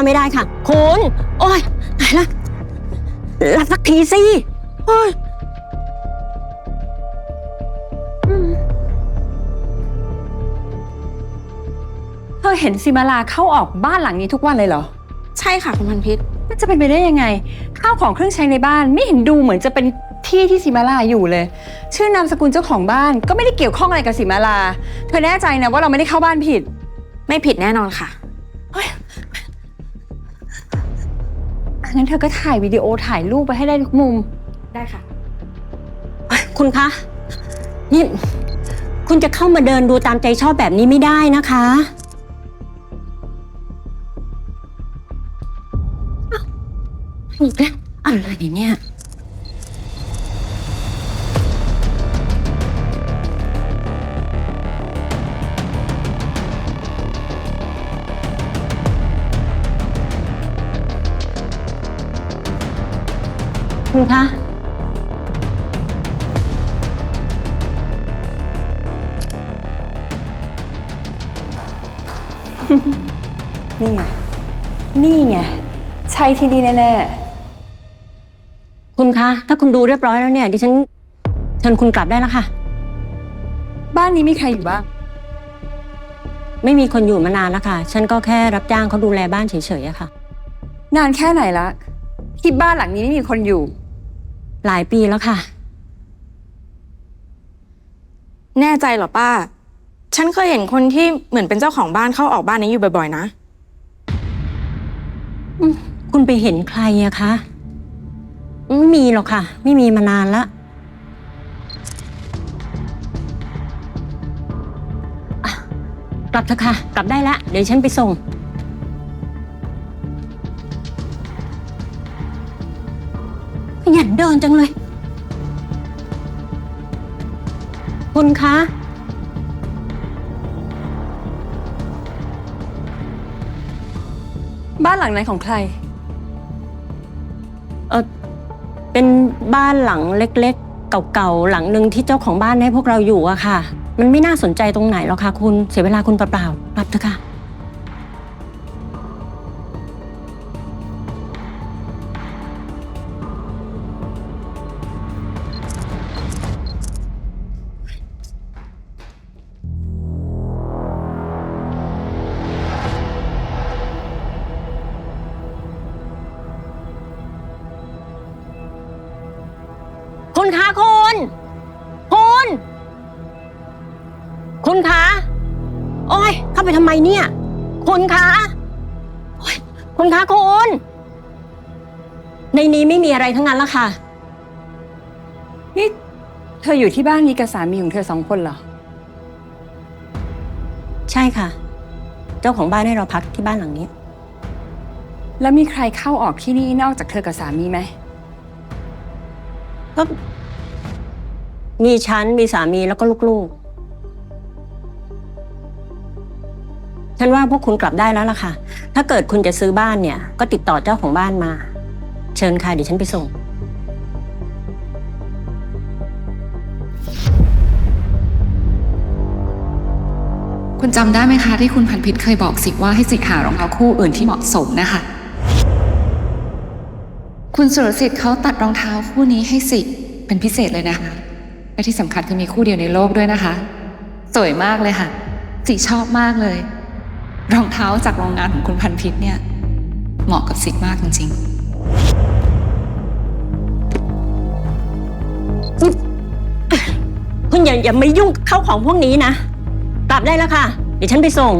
าไม่ได้ค่ะ คุณ โอ้ยตายละรับสักทีสิโอ้ยเธอเห็นซิมาลาเข้าออกบ้านหลังนี้ทุกวันเลยเหรอ ใช่ค่ะคุณพันพิษมันจะเป็นไปได้ยังไง ข้าวของเครื่องใช้ในบ้านไม่เห็นดูเหมือนจะเป็นที่ที่ซิมาลาอยู่เลย ชื่อนามสกุลเจ้าของบ้านก็ไม่ได้เกี่ยวข้องอะไรกับซิมาลา เธอแน่ใจนะว่าเราไม่ได้เข้าบ้านผิด ไม่ผิดแน่นอนค่ะ งั้นเธอก็ถ่ายวิดีโอถ่ายรูปไปให้ได้ทุกมุม ได้ค่ะ คุณคะ นี่ คุณจะเข้ามาเดินดูตามใจชอบแบบนี้ไม่ได้นะคะอ้าวอีกแล้วอะไรเนี่ย คุณคะ นี่ไง นี่ไง ใช่ที่นี่แน่คุณคะ ถ้าคุณดูเรียบร้อยแล้วเนี่ยดิฉันเชิญคุณกลับได้แล้วค่ะๆบ้านนี้มีใครอยู่บ้าง ไม่มีคนอยู่มานานแล้วค่ะ ฉันก็แค่รับจ้างเขาดูแลบ้านเฉยๆอะค่ะ นานแค่ไหนละที่บ้านหลังนี้ไม่มีคนอยู่ หลายปีแล้วค่ะ แน่ใจเหรอป้า ฉันเคยเห็นคนที่เหมือนเป็นเจ้าของบ้านเข้าออกบ้านนี้อยู่บ่อยๆ นะคุณไปเห็นใครอะคะไม่มีหรอกค่ะ ไม่มีมานานละอะกลับเถอะค่ะ กลับได้ละ เดี๋ยวฉันไปส่ง เดินจังเลย คุณคะ บ้านหลังนั้นของใคร เออเป็นบ้านหลังเล็กๆ เก่าๆ หลังหนึ่งที่เจ้าของบ้านให้พวกเราอยู่อะค่ะ มันไม่น่าสนใจตรงไหนหรอกค่ะ คุณ เสียเวลาคุณเปล่าๆกลับเถอะค่ะ คุณคุณคะโอ้ย เข้าไปทำไมเนี่ย คุณคะโอ๊ยคุณคะคุณ ในนี้ไม่มีอะไรทั้งนั้นละค่ะ นี่เธออยู่ที่บ้านนี้กับสามีของเธอสองคนเหรอ ใช่ค่ะ เจ้าของบ้านให้เราพักที่บ้านหลังนี้ แล้วมีใครเข้าออกที่นี่นอกจากเธอกับสามีไหมก็ มีฉันมีสามีแล้วก็ลูกๆ ฉันว่าพวกคุณกลับได้แล้วล่ะค่ะ ถ้าเกิดคุณจะซื้อบ้านเนี่ย ก็ติดต่อเจ้าของบ้านมา เชิญค่ะเดี๋ยวฉันไปส่ง คุณจำได้ไหมคะที่คุณพันพิษเคยบอกสิว่าให้สิทธิ์หารองเท้าคู่อื่นที่เหมาะสมนะคะ คุณสุรสิทธิ์เขาตัดรองเท้าคู่นี้ให้สิเป็นพิเศษเลยนะคะ และที่สำคัญคือมีคู่เดียวในโลกด้วยนะคะ สวยมากเลยค่ะสิชอบมากเลย รองเท้าจากโรงงานของคุณพันพิษเนี่ย เหมาะกับสิทธิ์มากจริงๆ คุณอย่าอย่ามายุ่งเข้าของพวกนี้นะ กลับได้แล้วค่ะ เดี๋ยวฉันไปส่ง